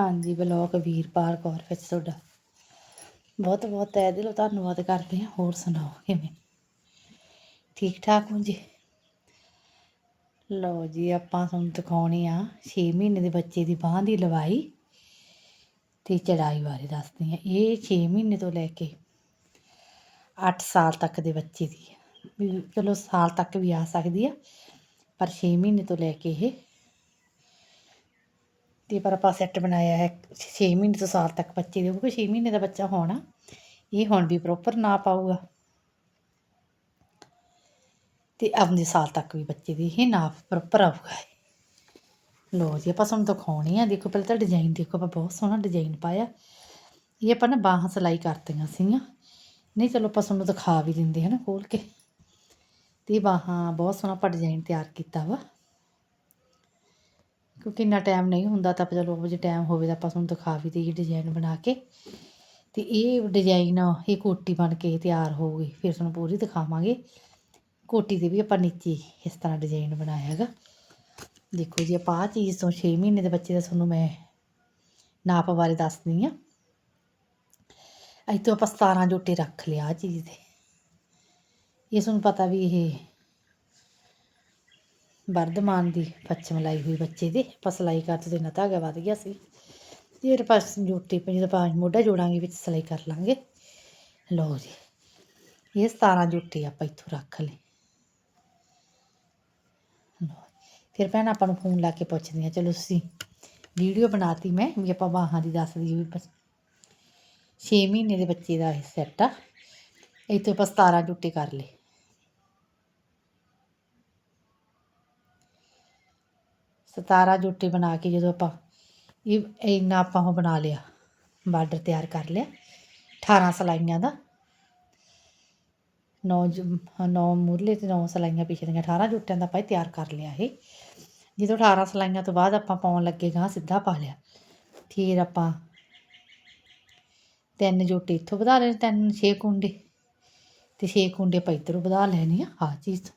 ਹਾਂਜੀ ਬਲੌਗ ਵੀਰਪਾਲ ਕੌਰ ਵਿੱਚ ਤੁਹਾਡਾ। ਬਹੁਤ ਬਹੁਤ ਤਹਿ ਦਿਲੋਂ ਧੰਨਵਾਦ ਕਰਦੇ ਹਾਂ। ਹੋਰ ਸੁਣਾਓ, ਕਿਵੇਂ? ਠੀਕ ਠਾਕ ਹੋ ਜੀ? ਲਓ ਜੀ, ਆਪਾਂ ਤੁਹਾਨੂੰ ਦਿਖਾਉਣੀ ਆ 6 ਮਹੀਨੇ ਦੇ ਬੱਚੇ ਦੀ ਬਾਂਹ ਦੀ ਲਵਾਈ ਤੇ ਚੜਾਈ ਬਾਰੇ ਦੱਸਦੀ ਆ ਇਹ 6 ਮਹੀਨੇ ਤੋਂ ਲੈ ਕੇ 8 ਸਾਲ ਤੱਕ ਦੇ ਬੱਚੇ ਦੀ। ਚਲੋ ਸਾਲ ਤੱਕ ਵੀ ਆ ਸਕਦੀ ਆ, ਪਰ 6 ਮਹੀਨੇ ਤੋਂ ਲੈ ਕੇ ਇਹ ਅਤੇ ਪਰ ਆਪਾਂ ਸੈੱਟ ਬਣਾਇਆ ਹੈ ਛੇ ਮਹੀਨੇ ਤੋਂ ਸਾਲ ਤੱਕ ਬੱਚੇ ਦੇ, ਕਿਉਂਕਿ ਛੇ ਮਹੀਨੇ ਦਾ ਬੱਚਾ ਹੋਣਾ, ਇਹ ਹੁਣ ਵੀ ਪ੍ਰੋਪਰ ਨਾ ਪਾਊਗਾ। ਤੇ ਆਪਣੇ ਸਾਲ ਤੱਕ ਵੀ ਬੱਚੇ ਦੀ ਇਹ ਨਾਪ ਪ੍ਰੋਪਰ ਆਊਗਾ ਲੋ ਜੀ, ਆਪਾਂ ਤੁਹਾਨੂੰ ਦਿਖਾਉਣੀ ਆ। ਦੇਖੋ ਪਹਿਲਾਂ ਤਾਂ ਡਿਜ਼ਾਈਨ ਦੇਖੋ, ਆਪਾਂ ਬਹੁਤ ਸੋਹਣਾ ਡਿਜ਼ਾਈਨ ਪਾਇਆ। ਇਹ ਆਪਾਂ ਨਾ ਬਾਹਾਂ ਸਲਾਈ ਕਰਤੀਆਂ ਸੀਗੀਆਂ। ਨਹੀਂ, ਚਲੋ ਆਪਾਂ ਤੁਹਾਨੂੰ ਦਿਖਾ ਵੀ ਦਿੰਦੇ ਹਨ ਖੋਲ ਕੇ। ਤੇ ਬਾਹਾਂ ਬਹੁਤ ਸੋਹਣਾ ਆਪਾਂ ਡਿਜ਼ਾਈਨ ਤਿਆਰ ਕੀਤਾ ਵਾ। ਕਿਉਂਕਿ ਇੰਨਾ ਟਾਈਮ ਨਹੀਂ ਹੁੰਦਾ ਤਾਂ ਆਪਾਂ ਚਲੋ ਜੇ ਟਾਈਮ ਹੋਵੇ ਤਾਂ ਆਪਾਂ ਤੁਹਾਨੂੰ ਦਿਖਾ ਵੀ ਦੇਈਏ ਡਿਜ਼ਾਈਨ ਬਣਾ ਕੇ। ਅਤੇ ਇਹ ਡਿਜ਼ਾਈਨ ਇਹ ਕੋਟੀ ਬਣ ਕੇ ਤਿਆਰ ਹੋਊਗੀ, ਫਿਰ ਤੁਹਾਨੂੰ ਪੂਰੀ ਦਿਖਾਵਾਂਗੇ। ਕੋਟੀ ਦੇ ਵੀ ਆਪਾਂ ਨੀਚੇ ਇਸ ਤਰ੍ਹਾਂ ਡਿਜ਼ਾਈਨ ਬਣਾਇਆ ਹੈਗਾ। ਦੇਖੋ ਜੀ, ਆਪਾਂ ਆਹ ਚੀਜ਼ ਤੋਂ 6 ਮਹੀਨੇ ਦੇ ਬੱਚੇ ਦਾ ਤੁਹਾਨੂੰ ਮੈਂ ਨਾਪ ਬਾਰੇ ਦੱਸਦੀ ਆ ਤੋਂ ਆਪਾਂ 17 ਜੋਟੇ ਰੱਖ ਲਿਆ ਆਹ ਚੀਜ਼ ਦੇ ਇਹ ਤੁਹਾਨੂੰ ਪਤਾ ਵੀ ਇਹ ਵਰਧਮਾਨ ਦੀ ਪੱਛਮ ਲਾਈ ਹੋਈ ਬੱਚੇ ਦੇ, ਆਪਾਂ ਸਿਲਾਈ ਕਰਦੇ ਤੇ ਨਾ ਧਾਗਾ ਵੱਧ ਗਿਆ ਸੀ। ਤੇ ਇਹ ਪਾਸ ਜੋਟੇ ਪੈ ਜਦੋਂ ਆਪਾਂ ਮੋਢਾ ਜੋੜਾਂਗੇ, ਵਿੱਚ ਸਿਲਾਈ ਕਰ ਲਾਂਗੇ। ਲਓ ਜੀ, ਇਹ 17 ਜੋਟੇ ਆਪਾਂ ਇੱਥੋਂ ਰੱਖ ਲਈ। ਫਿਰ ਭੈਣ ਆਪਾਂ ਨੂੰ ਫੋਨ ਲਾ ਕੇ ਪੁੱਛਦੀ ਆ ਚਲੋ ਤੁਸੀਂ ਵੀਡੀਓ ਬਣਾਤੀ ਮੈਂ, ਵੀ ਆਪਾਂ ਬਾਹਾਂ ਦੀ ਦੱਸਦੀ ਵੀ 6 ਮਹੀਨੇ ਦੇ ਬੱਚੇ ਦਾ ਇਹ ਸੈੱਟ ਆ। ਇੱਥੋਂ ਆਪਾਂ 17 ਜੋਟੇ ਕਰ ਲਏ। ਸਤਾਰਾਂ ਜੋਟੇ ਬਣਾ ਕੇ ਜਦੋਂ ਆਪਾਂ ਇਹ ਇੰਨਾ ਆਪਾਂ ਉਹ ਬਣਾ ਲਿਆ, ਬਾਰਡਰ ਤਿਆਰ ਕਰ ਲਿਆ 18 ਸਲਾਈਆਂ ਦਾ। 9 9 ਮੂਰਲੇ ਤੇ 9 ਸਲਾਈਆਂ ਪਿਛਲੀਆਂ 18 ਜੋਟਿਆਂ ਦਾ ਆਪਾਂ ਤਿਆਰ ਕਰ ਲਿਆ ਇਹ। ਜਦੋਂ 18 ਸਲਾਈਆਂ ਤੋਂ ਬਾਅਦ ਆਪਾਂ ਪਾਉਣ ਲੱਗੇਗਾ ਸਿੱਧਾ ਪਾ ਲਿਆ। ਫਿਰ ਆਪਾਂ ਤਿੰਨ ਜੋਟੇ ਇੱਥੋਂ ਵਧਾ ਲੈਣੇ, ਤਿੰਨ 6 ਕੁੰਡੇ। ਤੇ 6 ਕੁੰਡੇ ਆਪਾਂ ਇੱਧਰੋਂ ਵਧਾ ਲੈਣੇ ਆ, ਆਹ ਚੀਜ਼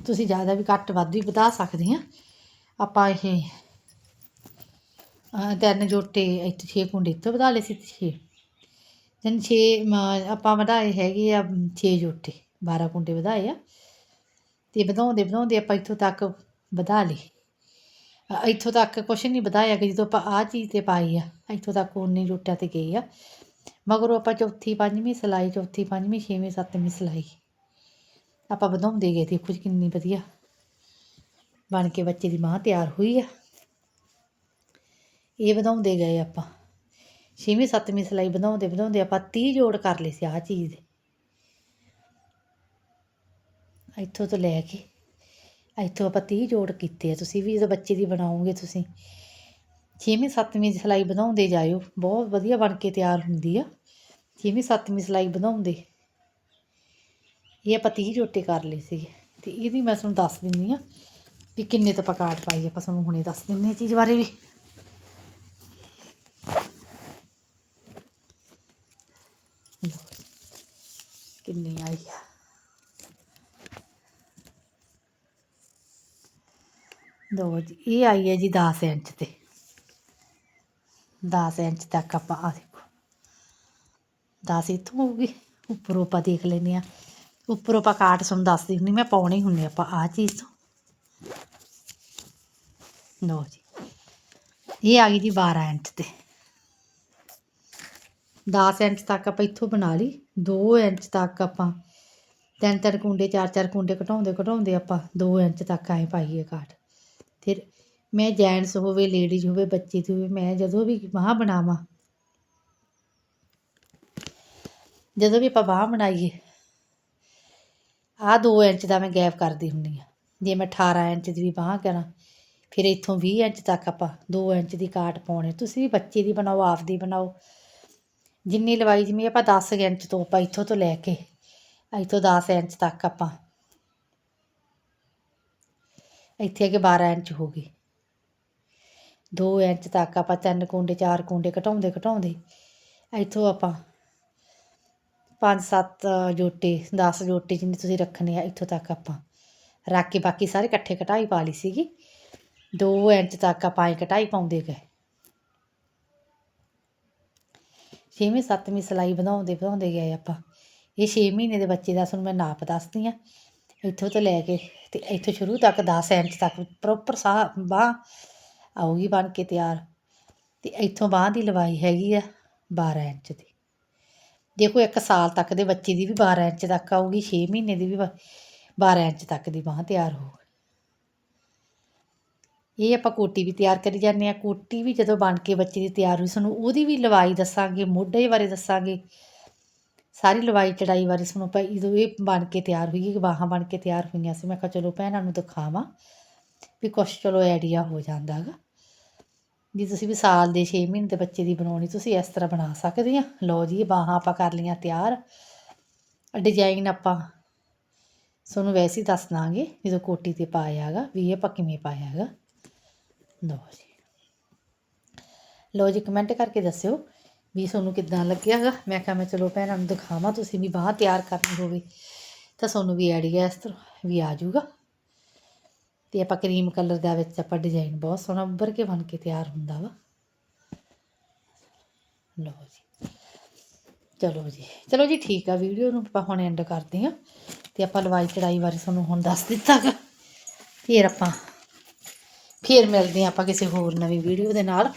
ਤੁਸੀਂ ਜ਼ਿਆਦਾ ਵੀ ਘੱਟ ਵੱਧ ਵੀ ਵਧਾ ਸਕਦੇ ਆ ਆਪਾਂ ਇਹ ਤਿੰਨ ਜੋਟੇ ਇੱਥੇ 6 ਕੁੰਡੇ ਇੱਥੋਂ ਵਧਾ ਲਏ ਸੀ 6 ਜਨ 6 ਆਪਾਂ ਵਧਾਏ ਹੈਗੇ ਆ 6 ਜੋਟੇ 12 ਕੁੰਡੇ ਵਧਾਏ ਆ। ਤੇ ਵਧਾਉਂਦੇ ਵਧਾਉਂਦੇ ਆਪਾਂ ਇੱਥੋਂ ਤੱਕ ਵਧਾ ਲਈ ਇੱਥੋਂ ਤੱਕ ਕੁਛ ਨਹੀਂ ਵਧਾਇਆ ਕਿ ਜਦੋਂ ਆਪਾਂ ਆਹ ਚੀਜ਼ ਤੇ ਪਾਈ ਆ, ਇੱਥੋਂ ਤੱਕ ਉਨੇ ਜੋਟਿਆਂ ਤੇ ਗਏ ਆ। ਮਗਰੋਂ ਆਪਾਂ ਚੌਥੀ, ਪੰਜਵੀਂ ਸਿਲਾਈ, ਚੌਥੀ, ਪੰਜਵੀਂ, ਛੇਵੀਂ, ਸੱਤਵੀਂ ਸਿਲਾਈ। ਆਪਾਂ ਵਧਾਉਂਦੇ ਗਏ ਦੇਖੋ ਜੀ ਕਿੰਨੀ ਵਧੀਆ ਬਣ ਕੇ ਬੱਚੇ ਦੀ ਮਾਂ ਤਿਆਰ ਹੋਈ ਆ। ਇਹ ਵਧਾਉਂਦੇ ਗਏ ਆਪਾਂ। ਛੇਵੀਂ, ਸੱਤਵੀਂ ਸਿਲਾਈ ਵਧਾਉਂਦੇ ਵਧਾਉਂਦੇ ਆਪਾਂ 30 ਜੋੜ ਕਰ ਲਏ ਸੀ ਆਹ ਚੀਜ਼ ਦੇ। ਇੱਥੋਂ ਤੋਂ ਲੈ ਕੇ ਇੱਥੋਂ ਆਪਾਂ 30 ਜੋੜ ਕੀਤੇ ਆ। ਤੁਸੀਂ ਵੀ ਜਦੋਂ ਬੱਚੇ ਦੀ ਬਣਾਓਗੇ ਤੁਸੀਂ ਛੇਵੀਂ, ਸੱਤਵੀਂ ਦੀ ਸਿਲਾਈ ਵਧਾਉਂਦੇ ਜਾਇਓ। ਬਹੁਤ ਵਧੀਆ ਬਣ ਕੇ ਤਿਆਰ ਹੁੰਦੀ ਆ। ਛੇਵੀਂ, ਸੱਤਵੀਂ ਸਿਲਾਈ ਵਧਾਉਂਦੇ। ਇਹ ਆਪਾਂ 30 ਜੋਟੇ ਕਰ ਲਏ ਸੀਗੇ ਤੇ ਇਹਦੀ ਮੈਂ ਤੁਹਾਨੂੰ ਦੱਸ ਦਿੰਦੀ ਆ ਵੀ ਕਿੰਨੇ ਤੋਂ ਪਕਾਟ ਪਾਈ ਆਪਾਂ ਤੁਹਾਨੂੰ ਹੁਣੇ ਦੱਸ ਦਿੰਦੇ ਆ ਚੀਜ਼ ਬਾਰੇ ਵੀ। ਕਿੰਨੀ ਆਈ ਆ। ਦੋ ਜੀ, ਇਹ ਆਈ ਹੈ ਜੀ 10 ਇੰਚ ਤੇ। 10 ਇੰਚ ਤੱਕ ਆਪਾਂ ਆ ਦੇਖੋ। 10 ਇੱਥੋਂ ਹੋਊਗੀ, ਉੱਪਰੋਂ ਆਪਾਂ ਦੇਖ ਲੈਂਦੇ ਆ ਉੱਪਰੋਂ ਆਪਾਂ ਕਾਟ ਤੁਹਾਨੂੰ ਦੱਸਦੀ ਹੁੰਦੀ, ਮੈਂ ਪਾਉਣੀ ਹੁੰਦੀ ਆਪਾਂ ਆ ਚੀਜ਼ ਤੋਂ। ਜੀ। ਇਹ ਆ ਗਈ ਜੀ 12 ਇੰਚ ਤੇ। 10 ਇੰਚ ਤੱਕ ਆਪਾਂ ਇੱਥੋਂ ਬਣਾ ਲਈ। 2 ਇੰਚ ਤੱਕ ਆਪਾਂ ਤਿੰਨ ਤਿੰਨ ਕੁੰਡੇ, ਚਾਰ ਚਾਰ ਕੁੰਡੇ ਘਟਾਉਂਦੇ ਘਟਾਉਂਦੇ ਆਪਾਂ 2 ਇੰਚ ਤੱਕ ਆਏ ਪਾਈਏ ਕਾਟ। ਫਿਰ ਮੈਂ ਜੈਂਟਸ ਹੋਵੇ, ਲੇਡੀਜ਼ ਹੋਵੇ, ਬੱਚੇ ਦੀ ਹੋਵੇ, ਮੈਂ ਜਦੋਂ ਵੀ ਬਾਹ ਬਣਾਵਾਂ, ਜਦੋਂ ਵੀ ਆਪਾਂ ਬਾਹ ਬਣਾਈਏ ਆਹ 2 ਇੰਚ ਦਾ ਮੈਂ ਗੈਪ ਕਰਦੀ ਹੁੰਦੀ ਹਾਂ ਜੇ ਮੈਂ 18 ਇੰਚ ਦੀ ਵੀ ਬਾਂਹ ਕਰਾਂ, ਫਿਰ ਇੱਥੋਂ 20 ਇੰਚ ਤੱਕ ਆਪਾਂ 2 ਇੰਚ ਦੀ ਕਾਟ ਪਾਉਣੀ। ਤੁਸੀਂ ਵੀ ਬੱਚੇ ਦੀ ਬਣਾਓ ਆਪ ਦੀ ਬਣਾਓ। ਜਿੰਨੀ ਲਵਾਈ ਜਿਵੇਂ ਆਪਾਂ 10 ਇੰਚ ਤੋਂ ਆਪਾਂ ਇੱਥੋਂ ਤੋਂ ਲੈ ਕੇ, ਇੱਥੋਂ 10 ਇੰਚ ਤੱਕ ਆਪਾਂ ਇੱਥੇ ਅੱਗੇ 12 ਇੰਚ ਹੋ ਗਈ। 2 ਇੰਚ ਤੱਕ ਆਪਾਂ ਤਿੰਨ ਕੁੰਡੇ, ਚਾਰ ਕੁੰਡੇ ਘਟਾਉਂਦੇ ਘਟਾਉਂਦੇ ਇੱਥੋਂ ਆਪਾਂ ਪੰਜ ਸੱਤ ਜੋਟੇ 10 ਜੋਟੇ ਜਿੰਨੇ ਤੁਸੀਂ ਰੱਖਣੇ ਆ ਇੱਥੋਂ ਤੱਕ ਆਪਾਂ ਰੱਖ ਕੇ ਬਾਕੀ ਸਾਰੇ ਇਕੱਠੇ ਕਟਾਈ ਪਾ ਲਈ ਸੀਗੀ। 2 ਇੰਚ ਤੱਕ ਆਪਾਂ ਐਂ ਕਟਾਈ ਪਾਉਂਦੇ ਗਏ ਛੇਵੀਂ, ਸੱਤਵੀਂ ਸਿਲਾਈ ਵਧਾਉਂਦੇ ਵਧਾਉਂਦੇ ਗਏ ਆਪਾਂ। ਇਹ 6 ਮਹੀਨੇ ਦੇ ਬੱਚੇ ਦਾ ਤੁਹਾਨੂੰ ਮੈਂ ਨਾਪ ਦੱਸਦੀ ਆ। ਇੱਥੋਂ ਤੋਂ ਲੈ ਕੇ ਤੇ ਇੱਥੋਂ ਸ਼ੁਰੂ ਤੱਕ 10 ਇੰਚ ਤੱਕ ਪ੍ਰੋਪਰ ਸਾਹ ਬਾਂਹ ਆਊਗੀ ਬਣ ਕੇ ਤਿਆਰ। ਤੇ ਇੱਥੋਂ ਬਾਂਹ ਦੀ ਲਵਾਈ ਹੈਗੀ ਆ 12 ਇੰਚ ਦੀ। ਦੇਖੋ ਇੱਕ ਸਾਲ ਤੱਕ ਦੇ ਬੱਚੇ ਦੀ ਵੀ 12 ਇੰਚ ਤੱਕ ਆਊਗੀ 6 ਮਹੀਨੇ ਦੀ ਵੀ 12 ਇੰਚ ਤੱਕ ਦੀ ਬਾਂਹ ਤਿਆਰ ਹੋਊਗੀ। ਇਹ ਆਪਾਂ ਕੋਟੀ ਵੀ ਤਿਆਰ ਕਰੀ ਜਾਂਦੇ ਆ ਕੋਟੀ ਵੀ ਜਦੋਂ ਬਣ ਕੇ ਬੱਚੇ ਦੀ ਤਿਆਰ ਹੋਈ, ਸਾਨੂੰ ਉਹਦੀ ਵੀ ਲਵਾਈ ਦੱਸਾਂਗੇ, ਮੋਢੇ ਬਾਰੇ ਦੱਸਾਂਗੇ। ਸਾਰੀ ਲਵਾਈ ਚੜਾਈ ਬਾਰੇ ਸਾਨੂੰ ਆਪਾਂ ਜਦੋਂ ਇਹ ਬਣ ਕੇ ਤਿਆਰ ਹੋਈ ਕਿ ਬਾਹਾਂ ਬਣ ਕੇ ਤਿਆਰ ਹੋਈਆਂ ਸੀ, ਮੈਂ ਕਿਹਾ ਚਲੋ ਭੈਣਾਂ ਨੂੰ ਦਿਖਾਵਾਂ ਵੀ ਕੁਛ ਚਲੋ ਆਈਡੀਆ ਹੋ ਜਾਂਦਾ ਗਾ ਜੇ ਤੁਸੀਂ ਵੀ ਸਾਲ ਦੇ 6 ਮਹੀਨੇ ਦੇ ਬੱਚੇ ਦੀ ਬਣਾਉਣੀ ਤੁਸੀਂ ਇਸ ਤਰ੍ਹਾਂ ਬਣਾ ਸਕਦੇ ਆ। ਲਓ ਜੀ ਬਾਹਾਂ ਆਪਾਂ ਕਰ ਲਈਆਂ ਤਿਆਰ। ਡਿਜ਼ਾਈਨ ਆਪਾਂ ਤੁਹਾਨੂੰ ਵੈਸੇ ਹੀ ਦੱਸ ਦਾਂਗੇ, ਜਦੋਂ ਕੋਟੀ ਤੇ ਪਾਇਆ ਹੈਗਾ, ਵੀ ਇਹ ਆਪਾਂ ਕਿਵੇਂ ਪਾਇਆ ਹੈਗਾ। ਲਓ ਜੀ। ਲਓ ਜੀ ਕਮੈਂਟ ਕਰਕੇ ਦੱਸਿਓ ਵੀ ਤੁਹਾਨੂੰ ਕਿੱਦਾਂ ਲੱਗਿਆ ਹੈਗਾ। ਮੈਂ ਕਿਹਾ ਮੈਂ ਚਲੋ ਭੈਣਾਂ ਨੂੰ ਦਿਖਾਵਾਂ, ਤੁਸੀਂ ਵੀ ਬਾਹਾਂ ਤਿਆਰ ਕਰਨੀ ਹੋਵੇ ਤਾਂ ਤੁਹਾਨੂੰ ਵੀ ਆਈਡੀਆ ਇਸ ਤਰ੍ਹਾਂ ਵੀ ਆ ਜਾਊਗਾ। ਤੇ ਆਪਾਂ ਕਰੀਮ ਕਲਰ ਦਾ ਵਿੱਚ ਆਪਾਂ ਡਿਜ਼ਾਈਨ ਬਹੁਤ ਸੋਹਣਾ ਉੱਭਰ ਕੇ ਬਣ ਕੇ ਤਿਆਰ ਹੁੰਦਾ ਵਾ। ਲਓ ਜੀ। ਚਲੋ ਜੀ ਚਲੋ ਜੀ ਠੀਕ ਆ ਵੀਡੀਓ ਨੂੰ ਆਪਾਂ ਹੁਣ ਐਂਡ ਕਰਦੇ ਹਾਂ ਤੇ ਆਪਾਂ ਲਵਾਈ ਚੜਾਈ ਬਾਰੇ ਤੁਹਾਨੂੰ ਹੁਣ ਦੱਸ ਦਿੱਤਾ ਗਾ। ਫਿਰ ਆਪਾਂ, ਫਿਰ ਮਿਲਦੇ ਹਾਂ ਆਪਾਂ ਕਿਸੇ ਹੋਰ ਨਵੀਂ ਵੀਡੀਓ ਦੇ ਨਾਲ।